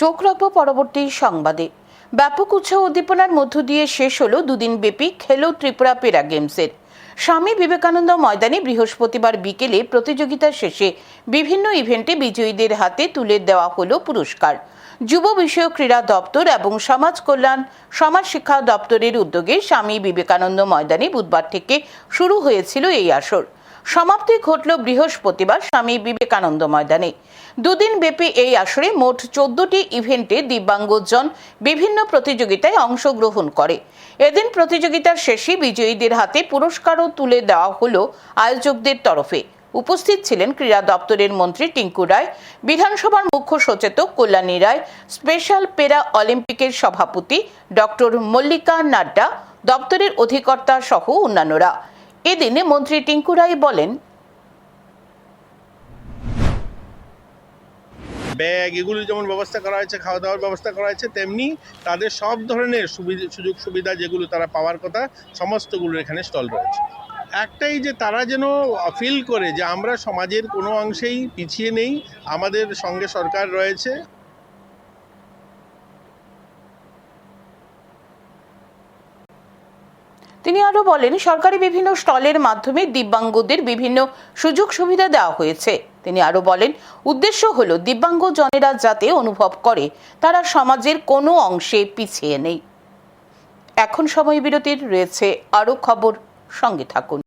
চোখ রাখব পরবর্তী সংবাদে। ব্যাপক উৎসাহ উদ্দীপনার মধ্য দিয়ে শেষ হলো দুদিন ব্যাপী খেলো ত্রিপুরা পেরা গেমসের। স্বামী বিবেকানন্দ ময়দানে বৃহস্পতিবার বিকেলে প্রতিযোগিতা শেষে বিভিন্ন ইভেন্টে বিজয়ীদের হাতে তুলে দেওয়া হলো পুরস্কার। যুব বিষয়ক ক্রীড়া দপ্তর এবং সমাজ কল্যাণ, সমাজ শিক্ষা দপ্তরের উদ্যোগে স্বামী বিবেকানন্দ ময়দানে বুধবার থেকে শুরু হয়েছিল এই আসর। সমাপ্তি ঘটল বৃহস্পতিবার স্বামী বিবেকানন্দ ময়দানে। দুদিন ব্যাপী এই আসরে মোট চোদ্দটি ইভেন্টে দিব্যাঙ্গজন বিভিন্ন প্রতিযোগিতায় অংশগ্রহণ করে। এদিন প্রতিযোগিতার শেষে বিজয়ীদের হাতে পুরস্কারও তুলে দেওয়া হলো আয়োজকদের তরফে। উপস্থিত ছিলেন ক্রীড়া দপ্তরের মন্ত্রী টিঙ্কু রায়, বিধানসভার মুখ্য সচেতক কল্যাণী রায়, স্পেশাল পেরা অলিম্পিকের সভাপতি ডক্টর মল্লিকা নাড্ডা, দপ্তরের অধিকর্তা সহ অন্যান্যরা। এদিনে মন্ত্রী টিঙ্কু রায় বলেন, ব্যাগ, এগুলো যেমন ব্যবস্থা করা হয়েছে খাওয়া দাওয়ার ব্যবস্থা করা হয়েছে, তেমনি তাদের সব ধরনের সুবিধা সুযোগ সুবিধা যেগুলো তারা পাওয়ার কথা সমস্তগুলো এখানে স্টল রয়েছে। একটাই যে তারা যেন ফিল করে যে আমরা সমাজের কোনো অংশেই পিছিয়ে নেই, আমাদের সঙ্গে সরকার রয়েছে তিনি আরও বলেন, সরকারি বিভিন্ন স্টলের মাধ্যমে দিব্যাঙ্গদের বিভিন্ন সুযোগ সুবিধা দেওয়া হয়েছে। তিনি আরও বলেন, উদ্দেশ্য হল দিব্যাঙ্গ জনেরা যাতে অনুভব করে, তারা সমাজের কোনো অংশে পিছিয়ে নেই। এখন সময় বিরতির, রয়েছে আরও খবর। সঙ্গে থাকুন।